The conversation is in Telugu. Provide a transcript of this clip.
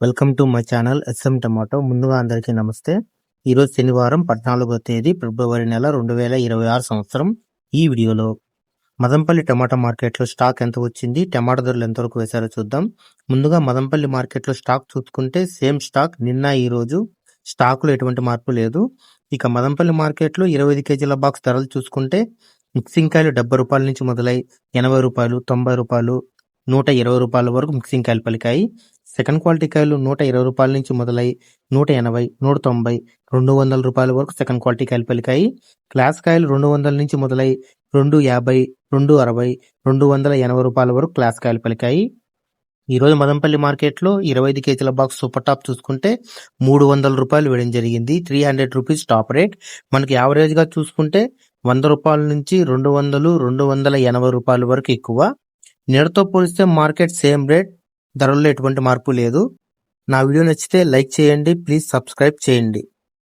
Welcome to my channel SM tomato ముందుగా అందరికీ నమస్తే. ఈరోజు శనివారం పద్నాలుగో తేదీ ఫిబ్రవరి నెల రెండు వేల ఇరవై ఆరు సంవత్సరం. ఈ వీడియోలో మదంపల్లి టమాటా మార్కెట్లో స్టాక్ ఎంత వచ్చింది టమాటా ధరలు ఎంతవరకు వేశారో చూద్దాం. ముందుగా మదంపల్లి మార్కెట్లో స్టాక్ చూసుకుంటే సేమ్ స్టాక్ నిన్న ఈరోజు స్టాకులో ఎటువంటి మార్పు లేదు. ఇక మదంపల్లి మార్కెట్లో ఇరవై ఐదు కేజీల బాక్స్ ధరలు చూసుకుంటే మిక్సింగ్ కాయలు డెబ్బై రూపాయల నుంచి మొదలై ఎనభై రూపాయలు తొంభై రూపాయలు నూట ఇరవై రూపాయల వరకు మిక్సింగ్ కాయలు పలికాయి. సెకండ్ క్వాలిటీ కాయలు నూట ఇరవై రూపాయల నుంచి మొదలై నూట ఎనభై నూట తొంభై రెండు వందల రూపాయల వరకు సెకండ్ క్వాలిటీ కాయలు పలికాయి. క్లాస్ కాయలు రెండు వందల నుంచి మొదలై రెండు యాభై రెండు అరవై రెండు వందల ఎనభై రూపాయల వరకు క్లాస్ కాయలు పలికాయి. ఈరోజు మదంపల్లి మార్కెట్లో ఇరవై ఐదు కేజీల బాక్స్ సూపర్ టాప్ చూసుకుంటే మూడు వందల రూపాయలు వేయడం జరిగింది. Three hundred rupees top rate. మనకి యావరేజ్గా చూసుకుంటే వంద రూపాయల నుంచి రెండు వందలు రెండు వందల ఎనభై రూపాయల వరకు ఎక్కువ. నిన్నటితో పోలిస్తే మార్కెట్ సేమ్ రేట్. ధరల్లో ఎటువంటి మార్పు లేదు. నా వీడియో నచ్చితే లైక్ చేయండి ప్లీజ్ సబ్స్క్రైబ్ చేయండి.